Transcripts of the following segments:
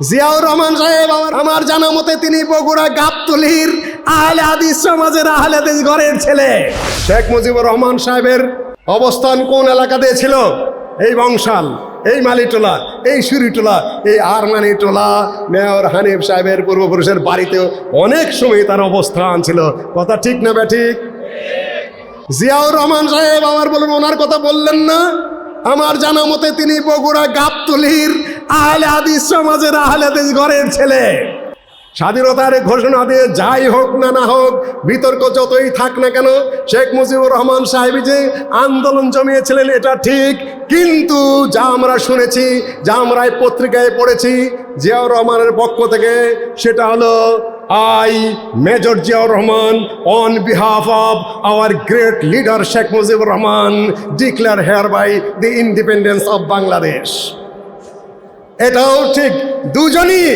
জিয়াউর রহমান সাহেব, আমার জানা মতে তিনি বগুড়া গাবতলির আহলে হাদিস সমাজের আহলে হাদিস ঘরের ছেলে। শেখ মুজিবুর রহমান সাহেবের অবস্থান কোন এলাকাতে ছিল? এই বংশাল, এই মালিটোলা, এই সুরিটোলা, এই আরমানি টোলা মেয়র হানিফ সাহেবের পূর্বপুরুষের বাড়িতেও অনেক সময় তার অবস্থান ছিল। কথা ঠিক না ব্যাঠিক? জিয়াউর রহমান সাহেব, আমার বলুন ওনার কথা বললেন না। আমার জানা মতে তিনি বগুড়া গাবতলির আহলে হাদিস সমাজের আহলে হাদিস ঘরের ছেলে। স্বাধীনতার ঘোষণা দিয়ে যাই হোক না না হোক, বিতর্ক যতই থাক না কেন, শেখ মুজিবুর রহমান সাহেব যে আন্দোলন জমিয়েছিলেন এটা ঠিক, কিন্তু যা আমরা শুনেছি, যা আমরা পত্রিকায় পড়েছি, জিয়াউর রহমানের পক্ষ থেকে, সেটা হলো, I, major Ziaur Rahman on behalf of our great leader Sheikh Mujibur Rahman declare hereby the independence of Bangladesh এটাও ঠিক। দুজনই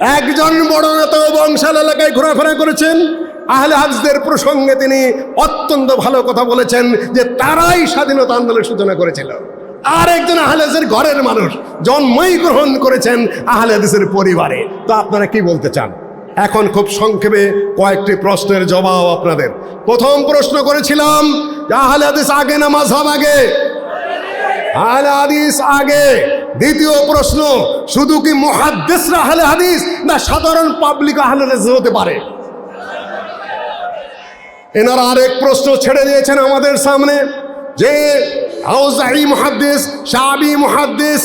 একজন বড় নেতা বংশাল এলাকায় ঘোরাফেরা করেছেন। আহলে হাফজদের প্রসঙ্গে তিনি অত্যন্ত ভালো কথা বলেছেন যে তারাই স্বাধীনতা আন্দোলনের সূচনা করেছিল। আর একজন আহলেদের ঘরের মানুষ জন্মই গ্রহণ করেছেন আহলে হাদিসের পরিবারে। তো আপনারা কি বলতে চান? এখন খুব সংক্ষেপে কয়েকটি প্রশ্নের জবাব আপনাদের। প্রথম প্রশ্ন করেছিলাম আহলে হাদিস আগে না মাঝহাব আগে? আহলে হাদিস আগে। দ্বিতীয় প্রশ্ন, শুধু কি মহাদ্দেশরা আহলে হাদিস না সাধারণ পাবলিক আহলে হতে পারে? এনারা আরেক প্রশ্ন ছেড়ে দিয়েছেন আমাদের সামনে, যে আউজাই মুহাদ্দিস, শাবি মুহাদ্দিস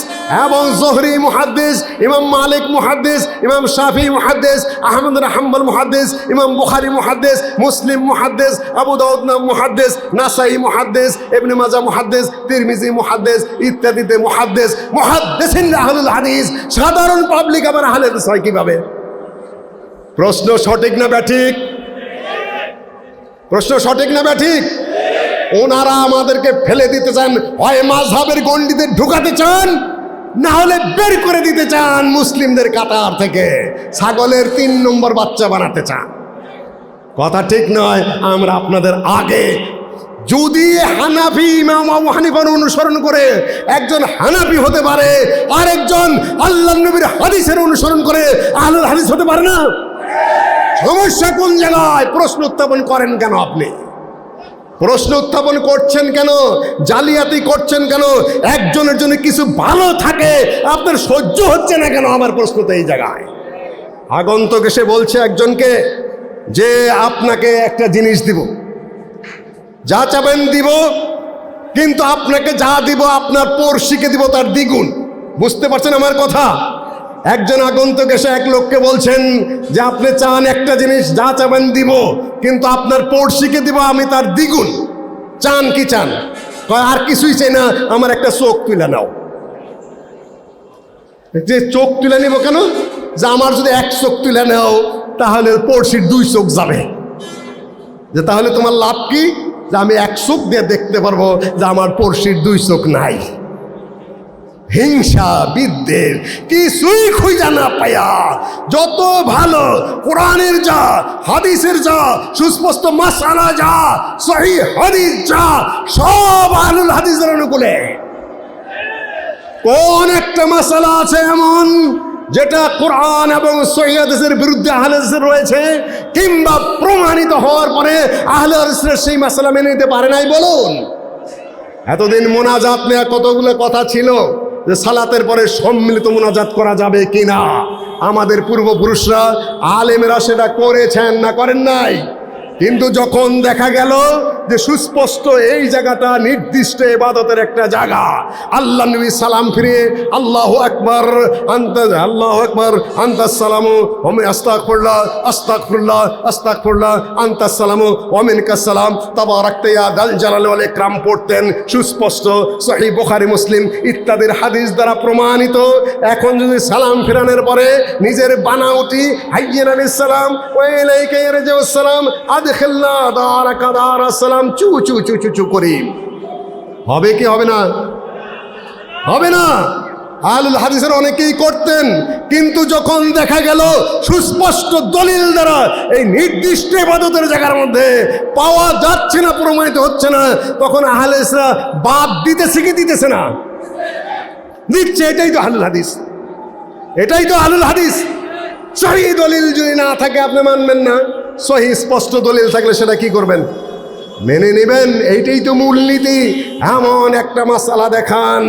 এবং জোহরি মুহাদ্দিস, ইমাম মালিক মুহাদ্দিস, ইমাম শাফি মুহাদ্দিস, আহমদ হাম্বল মুহাদ্দিস, ইমাম বুখারি মুহাদ্দিস, মুসলিম মুহাদ্দিস, আবু দাউদ মুহাদ্দিস, নাসাই মুহাদ্দিস, ইবনে মাজা মুহাদ্দিস, তিরমিজি মুহাদ্দিস ইত্যাদিতে মুহাদ্দিস, মুহাদ্দিসিন আহলুল হাদিস, সাধারণ পাবলিক আবার আহলে হাদিস হয় কীভাবে? প্রশ্ন সঠিক না ব্যাঠিক? প্রশ্ন সঠিক না ব্যাঠিক? ওনারা আমাদেরকে ফেলে দিতে চান, হয় মাঝহাবের গণ্ডিতে ঢুকাতে চান, না হলে বের করে দিতে চান মুসলিমদের কাতার থেকে। ছাগলের তিন নম্বর বাচ্চা বানাতে চান। কথা ঠিক নয়, আমরা আপনাদের আগে যদি হানাফি, ইমাম হানিফার অনুসরণ করে একজন হানাফি হতে পারে আর একজন আল্লাহ নবীর হাদিসের অনুসরণ করে আল্লাহর হাদিস হতে পারে না? সমস্যা কোন জায়গায়? প্রশ্ন উত্থাপন করেন কেন আপনি? প্রশ্ন উত্থাপন করছেন কেন? জালিয়াতি করছেন কেন? একজনের জন্য কিছু ভালো থাকে, আপনার সহ্য হচ্ছে না কেন? আমার প্রশ্ন তো এই জায়গায়। আগন্তক এসে বলছে একজনকে যে আপনাকে একটা জিনিস দিব। যা চাবেন দিব, কিন্তু আপনাকে যা দিব আপনার পড়শিকে দিব তার দ্বিগুণ। বুঝতে পারছেন আমার কথা? একজন আগন্তক এসে এক লোককে বলছেন যে আপনি চান একটা জিনিস, যা চাবেন দিব, কিন্তু আপনার পড়শিকে দিব, আমি তার দ্বিগুণ। চান কি চান? আর কিছুই চাই না, আমার একটা চোখ তুলে নাও। যে চোখ তুলে নিব কেন? যে আমার যদি এক চোখ তুলে নাও, তাহলে পড়শির দুই চোখ যাবে। যে তাহলে তোমার লাভ কি? যে আমি এক চোখ দিয়ে দেখতে পারব যে আমার পড়শির দুই চোখ নাই। হিংসা বিদ্বেষ, কিছুই খুঁজা না পায়া যত ভালো কোরআনের যা, হাদিসের যা, সুস্পষ্ট মাসালা যা, সহি হাদিস যা, সব আলুল হাদিসের অনুকূলে। কোন একটা মাসালা আছে এমন, যেটা কোরআন এবং সৈয়াদের বিরুদ্ধে আহলেসের রয়েছে, কিংবা প্রমাণিত হওয়ার পরে আহলে হাদিসের সেই মাসালা মেনে নিতে পারে নাই বলুন? এতদিন মোনাজাত নেওয়া কতগুলো কথা ছিল? যে সালাতের পরে সম্মিলিত মোনাজাত করা যাবে কি না আমাদের পূর্বপুরুষরা, আলেমেরা সেটা করেছেন না করেন নাই? কিন্তু যখন দেখা গেল যে সুস্পষ্ট এই জায়গাটা নির্দিষ্ট এবাদতের একটা জায়গা। আল্লাহ নবী সালাম ফিরে আল্লাহ আকবর, আন্ত, আল্লাহ আকবর আন্তাসালামু ওমে আস্তাক ফুল্লাহ আস্তাক ফুল্লাহ আস্তাক ফুল্লাহ আন্তাসালামু ওমিন কাসালাম তাবা রাখতে দাল জালাল আল ইকরাম পড়তেন, সুস্পষ্ট সহি বুখারী, মুসলিম ইত্যাদির হাদিস দ্বারা প্রমাণিত। এখন যদি সালাম ফিরানোর পরে নিজের বানাউটি হাইয়েন আলাইহিস সালাম ওয়াইলাইকা সালাম, আদখিলনা দারাকা দারাস সালাম চু চু চু চু চু করি। হবে কি হবে না? হবে না? আলুল হাদিসের অনেকেই করতেন, কিন্তু যখন দেখা গেল সুস্পষ্ট দলিল দ্বারা এই নির্দিষ্ট ইবাদতের জায়গার মধ্যে পাওয়া যাচ্ছে না, প্রমাণিত হচ্ছে না, তখন আহলেসরা বাদ দিতেছে কি দিতেছে না? দিচ্ছে এটাই তো আলুল হাদিস। এটাই তো আলুল হাদিস। সহি দলিল যদি না থাকে, আপনি মানবেন না। সহি, স্পষ্ট দলিল থাকলে সেটা কি করবেন? মেনে নেবেন, এইটাই তো মূলনীতি। এমন একটা মশালা দেখান,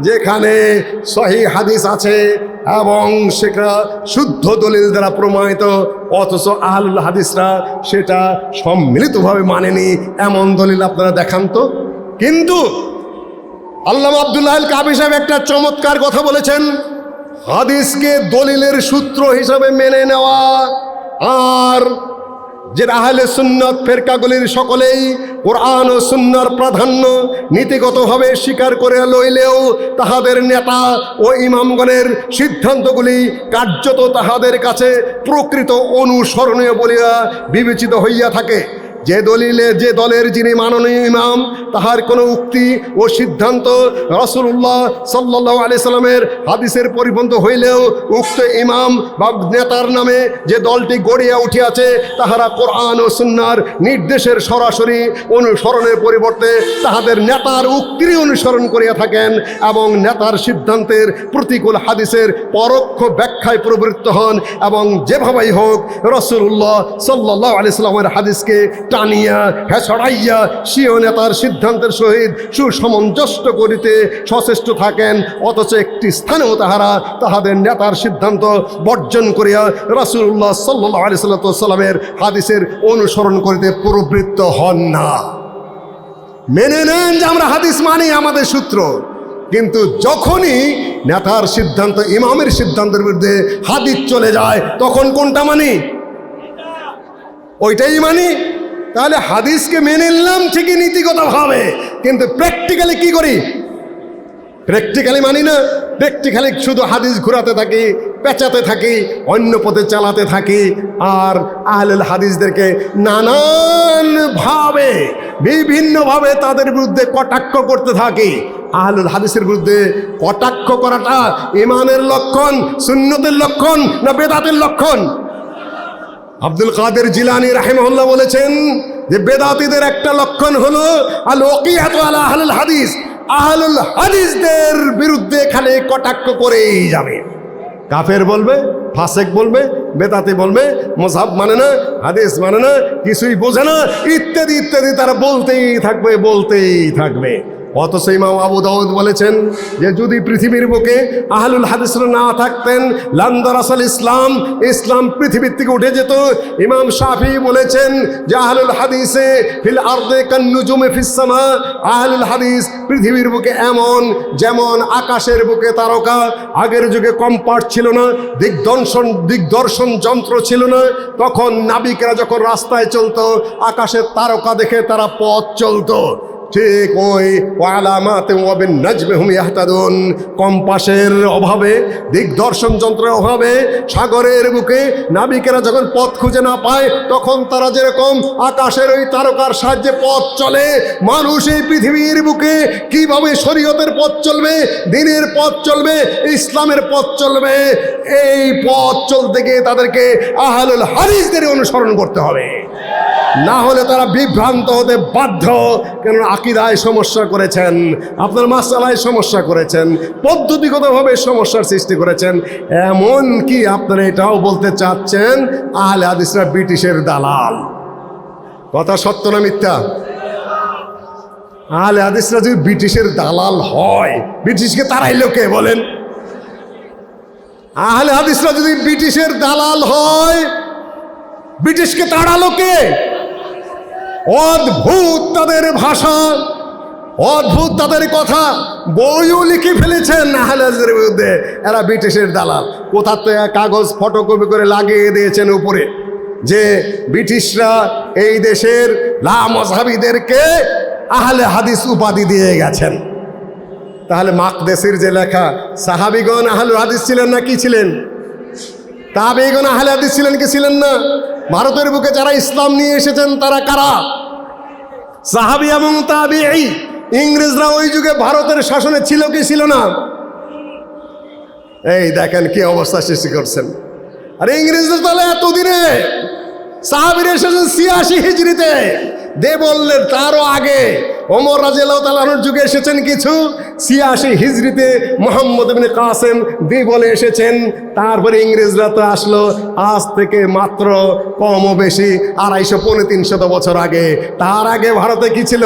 যেখানে সহি হাদিস আছে এবং সেটা শুদ্ধ দলিল দ্বারা প্রমাণিত, অথচ আহলুল হাদিসরা সেটা সম্মিলিতভাবে মানেনি। এমন দলিল আপনারা দেখান তো। কিন্তু আল্লাহ আবদুল্লাহ কাবি সাহেব একটা চমৎকার কথা বলেছেন, হাদিসকে দলিলের সূত্র হিসাবে মেনে নেওয়া আর যে আহলে সুন্নত ফেরকাগুলির সকলেই কোরআন ও সুন্নার প্রাধান্য নীতিগতভাবে স্বীকার করে লইলেও তাহাদের নেতা ও ইমামগণের সিদ্ধান্তগুলি কার্যত তাহাদের কাছে প্রকৃত অনুসরণীয় বলিয়া বিবেচিত হইয়া থাকে। যে দলিলে যে দলের যিনি মাননীয় ইমাম, তাহার কোনো উক্তি ও সিদ্ধান্ত রসুল্লাহ সাল্লাহ সাল্লামের হাদিসের পরিপন্থ হইলেও উক্ত ইমাম বা নেতার নামে যে দলটি গড়িয়া উঠিয়াছে, তাহারা কোরআন ও সুন্নার নির্দেশের সরাসরি অনুসরণের পরিবর্তে তাহাদের নেতার উক্তিরই অনুসরণ করিয়া থাকেন এবং নেতার সিদ্ধান্তের প্রতিকূল হাদিসের পরোক্ষ ব্যাখ্যায় প্রবৃত্ত হন এবং যেভাবেই হোক রসুল্লাহ সাল্লাহ আলি সাল্লামের হাদিসকে টানিয়া হেসড়াইয়া সিও নেতার সিদ্ধান্তের সহিত সুসমঞ্জস্য করিতে সচেষ্ট থাকেন। অথচ একটি স্থানেও তাহারা তাহাদের নেতার সিদ্ধান্ত বর্জন করিয়া রাসুল্লাহ সাল্লাহ আলি হাদিসের অনুসরণ করিতে প্রবৃত্ত হন না। মেনে নেন যে আমরা হাদিস মানি, আমাদের সূত্র। কিন্তু যখনই নেতার সিদ্ধান্ত, ইমামের সিদ্ধান্তের বিরুদ্ধে হাদিস চলে যায়, তখন কোনটা মানি? ওইটাই মানি। তাহলে হাদিসকে মেনে নিলাম, ঠিকই নীতিগতভাবে কিন্তু প্র্যাকটিক্যালি কি করি? প্র্যাকটিক্যালি মানি না প্র্যাকটিক্যালি শুধু হাদিস ঘুরাতে থাকি, পেঁচাতে থাকি, অন্য পথে চালাতে থাকি, আর আহলেল হাদিসদেরকে নানানভাবে, বিভিন্নভাবে তাদের বিরুদ্ধে কটাক্ষ করতে থাকি। আহলুল হাদিসের বিরুদ্ধে কটাক্ষ করাটা ইমানের লক্ষণ শূন্যতের লক্ষণ না বেদাতের লক্ষণ? আব্দুল কাদের জিলানি রাহিমহল্লা বলেছেন যে বেদাতিদের একটা লক্ষণ হলো আল ওকিয়াত আলা আহলুল হাদিস। আহলুল হাদিসদের বিরুদ্ধে খালি কটাক্ষ করেই যাবে। কাফের বলবে, ফাসেক বলবে, বেদাতি বলবে মোসাব মানে না, হাদিস মানে না, কিছুই বোঝে না, ইত্যাদি ইত্যাদি তারা বলতেই থাকবে বলতেই থাকবে। অথচ ইমাম আবু দাউদ বলেছেন যে যদি পৃথিবীর বুকে আহলুল হাদিসরা না থাকতেন লান্দার আসল ইসলাম ইসলাম পৃথিবীর থেকে উঠে যেত। ইমাম শাফি বলেছেন যে আহলুল হাদিসে ফিল আর্দে কান্নুজুমে ফিসামা আহলুল হাদিস পৃথিবীর বুকে এমন, যেমন আকাশের বুকে তারকা, আগের যুগে কম্পার্ট ছিল না, দিগদর্শন দিগদর্শন যন্ত্র ছিল না। তখন নাবিকেরা যখন রাস্তায় চলতো, আকাশের তারকা দেখে তারা পথ চলতো। ঠিক ওই ওয়ালামাতে কম্পাসের অভাবে, দিগদর্শন যন্ত্রের অভাবে, সাগরের বুকে নাবিকেরা যখন পথ খুঁজে না পায়, তখন তারা যেরকম আকাশের ওই তারকার সাহায্যে পথ চলে, মানুষ এই পৃথিবীর বুকে কীভাবে শরীয়তের পথ চলবে, দিনের পথ চলবে, ইসলামের পথ চলবে, এই পথ চলতে গিয়ে তাদেরকে আহলুল হাদিসদের অনুসরণ করতে হবে। না হলে তারা বিভ্রান্ত হতে বাধ্য কেন আকিদায় সমস্যা করেছেন, আপনার মাসালায় সমস্যা করেছেন, পদ্ধতিগতভাবে সমস্যার সৃষ্টি করেছেন এমন কি আপনারা এটাও বলতে চাচ্ছেন, আহলে হাদিসরা ব্রিটিশের দালাল। কথা সত্য না মিথ্যা? আহলে হাদিসরা যদি ব্রিটিশের দালাল হয়, ব্রিটিশকে তারাই লোকে বলেন। আহলে হাদিসরা যদি ব্রিটিশের দালাল হয়, ব্রিটিশকে তাড়ালো কে অদ্ভুত তাদের ভাষা, অদ্ভুত তাদের কথা। বইও লিখে ফেলেছেন আহলাজের বিরুদ্ধে। এরা ব্রিটিশের দালাল। কোথা থেকে কাগজ ফটোকপি করে লাগিয়ে দিয়েছেন উপরে? যে ব্রিটিশরা এই দেশের লামসাবিদেরকে আহলে হাদিস উপাধি দিয়ে গেছেন। তাহলে মাকদেশের যে লেখা, সাহাবিগণ আহলে হাদিস ছিলেন না কি ছিলেন? তাবেগণ আহলে হাদিস ছিলেন কি ছিলেন না? ভারতের বুকে যারা ইসলাম নিয়ে এসেছেন, তারা কারা? সাহাবি এবং তাবি ইংরেজরা ওই যুগে ভারতের শাসনে ছিল কি ছিল না? এই দেখেন কি অবস্থা সৃষ্টি করছেন। আর ইংরেজদের তাহলে এতদিনে সাহাবির এসেছেন সিয়াশি হিজড়িতে। দে বললেন, তারও আগে ওমর রাজিয়াল্লাহ তালাহর যুগে এসেছেন কিছু ছিয়াশি হিজড়িতে মোহাম্মদ ইবনে কাসেম বলে এসেছেন। তারপরে ইংরেজরা তো আসলো, আজ থেকে মাত্র কম বেশি আড়াইশো, পৌনে তিনশত বছর আগে। তার আগে ভারতে কি ছিল?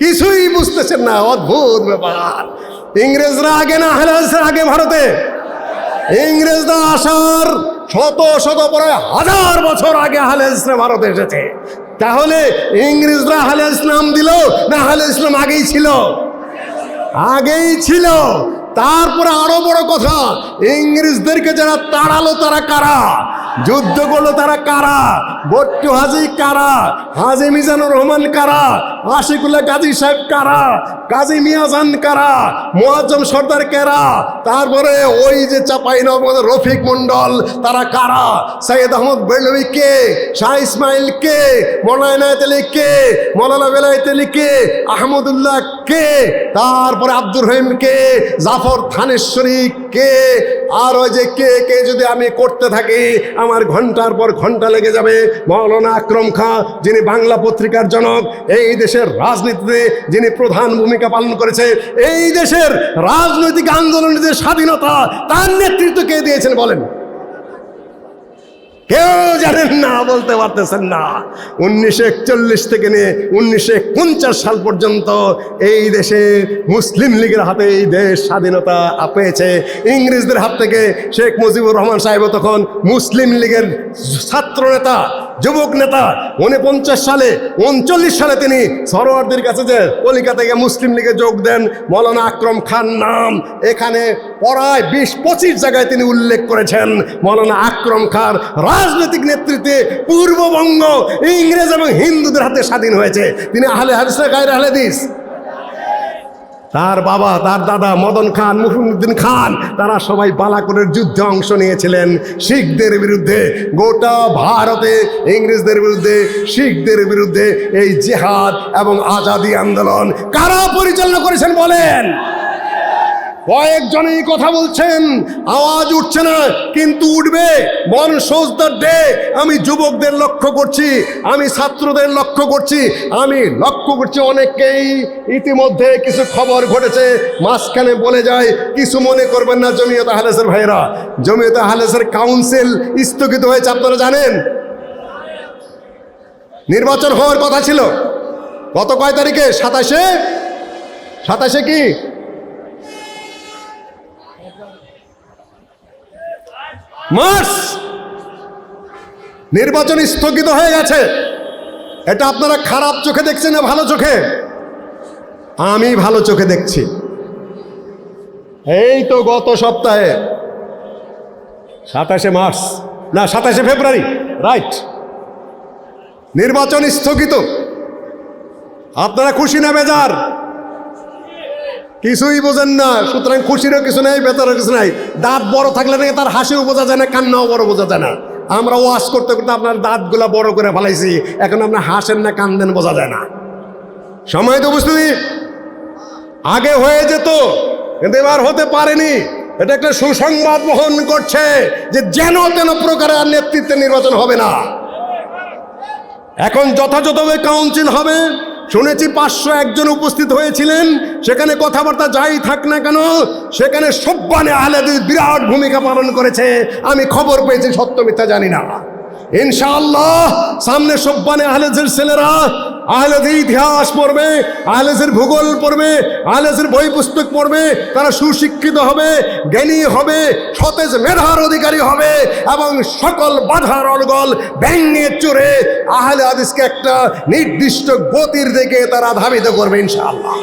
কিছুই বুঝতেছেন না, অদ্ভুত ব্যাপার। ইংরেজরা আগে না হালাসের আগে ভারতে? ইংরেজরা আসার শত শত পরে হাজার বছর আগে হালে ইসলাম ভারতে এসেছে। তাহলে ইংরেজরা হালে ইসলাম দিল না হালে ইসলাম আগেই ছিল? আগেই ছিল। তারপরে আরও বড় কথা, ইংরেজদেরকে যারা তাড়ালো তারা কারা? যুদ্ধ করল তারা কারা? বট্টু হাজি কারা? হাজি মিজানুর রহমান কারা? আশিকুল্লাহ গাজী সাহেব কারা? কাজী মিয়াজান কারা? মোয়াজ্জম সর্দার কারা? তারপরে ওই যে চাপাই রফিক মন্ডল তারা কারা? সৈয়দ আহমদ বেলবি কে? শাহ ইসমাইল কে? মৌলানা আলী কে? মৌলানা বেলায়েত আলী কে? আহমদুল্লাহ কে? তারপরে আব্দুর রহিম কে? জাফর থানেশ্বরী কে? আর ওই যে কে কে যদি আমি করতে থাকি, আমার ঘণ্টার পর ঘণ্টা লেগে যাবে। মৌলানা আক্রম খাঁ, যিনি বাংলা পত্রিকার জনক, এই দেশের রাজনীতিতে যিনি প্রধান ভূমিকা পালন করেছে, এই দেশের রাজনৈতিক আন্দোলনের যে স্বাধীনতা, তার নেতৃত্ব কে দিয়েছেন বলেন? কেউ জানেন না, বলতে পারতেছেন না। উনিশশো একচল্লিশ থেকে নিয়ে উনিশশো পঞ্চাশ সাল পর্যন্ত এই দেশে মুসলিম লীগের হাতে এই দেশ স্বাধীনতা পেয়েছে। ইংরেজদের হাত থেকে শেখ মুজিবুর রহমান সাহেব তখন মুসলিম লীগের ছাত্র নেতা যুবক নেতা উনপঞ্চাশ সালে, উনচল্লিশ সালে তিনি সরোয়ারদের কাছে যে কলিকাতা থেকে মুসলিম লীগে যোগ দেন, মৌলানা আকরম খান নাম, এখানে পড়ায় বিশ, পঁচিশ জায়গায় তিনি উল্লেখ করেছেন, মৌলানা আকরম খান রাজনৈতিক নেতৃত্বে পূর্ববঙ্গ, ইংরেজ এবং হিন্দুদের হাতে স্বাধীন হয়েছে। তিনি আহলে হাদিস গায়ের আহলে হাদিস। তার বাবা, তার দাদা মদন খান মুহিউদ্দিন খান, তারা সবাই বালাকোটের যুদ্ধে অংশ নিয়েছিলেন। শিখদের বিরুদ্ধে, গোটা ভারতে ইংরেজদের বিরুদ্ধে, শিখদের বিরুদ্ধে এই জেহাদ এবং আজাদি আন্দোলন কারা পরিচালনা করেছেন বলেন? কয়েকজনই কথা বলছেন, আওয়াজ উঠছে না, কিন্তু উঠবে। মন সোজ দ্য ডে আমি যুবকদের লক্ষ্য করছি, আমি ছাত্রদের লক্ষ্য করছি, আমি লক্ষ্য করছি অনেককেই। ইতিমধ্যে কিছু খবর ঘটেছে, মাঝখানে বলে যায়, কিছু মনে করবেন না, জমিয়ত আহলেসের ভাইরা জমিয়ত আহলেসের কাউন্সিল স্থগিত হয়েছে, আপনারা জানেন? নির্বাচন হওয়ার কথা ছিল। গত কয় তারিখে? সাতাশে? সাতাশে কি? মার্চ নির্বাচন স্থগিত হয়ে গেছে। এটা আপনারা খারাপ চোখে দেখছেন না ভালো চোখে? আমি ভালো চোখে দেখছি। এই তো গত সপ্তাহে। সাতাশে মার্চ না, সাতাশে ফেব্রুয়ারি। রাইট। নির্বাচন স্থগিত। আপনারা খুশি না বেজার? কিছুই বোঝেন না, সুতরাং খুশিরও কিছু নাই বেতারও কিছু নাই। দাঁত বড় থাকলে নাকি তার হাসিও বোঝা যায় না, কান্নাও বড় বোঝা যায় না। আমরা ওয়াশ করতে করতে আপনার দাঁতগুলা বড় করে ফেলাইছি, এখন আপনার হাসেন না, কান্দেন বোঝা যায় না। সময় তো বুঝতে আগে হয়ে যেত, কিন্তু এবার হতে পারেনি। এটা একটা সুসংবাদ বহন করছে যে যেন তেন আর নেতৃত্বে নির্বাচন হবে না। এখন যথাযথভাবে কাউন্সিল হবে শুনেছি পাঁচশো একজন উপস্থিত হয়েছিলেন। সেখানে কথাবার্তা যাই থাক না কেন, সেখানে সব্বানে আহলেদের বিরাট ভূমিকা পালন করেছে। আমি খবর পেয়েছি, সত্য মিথ্যা জানি না। ইনশাআল্লাহ, সামনে সব্বানে আহলেদের ছেলেরা আহলেদের ইতিহাস পড়বে আহলেদের ভূগোল পড়বে আহলেদের বই পুস্তক পড়বে, তারা সুশিক্ষিত হবে, জ্ঞানী হবে, সতেজ মেধার অধিকারী হবে এবং সকল বাধার অলগল ব্যাঙ্গে চড়ে আহলে আদিসকে একটা নির্দিষ্ট গতির দিকে তারা ধাবিত করবে ইনশাআল্লাহ।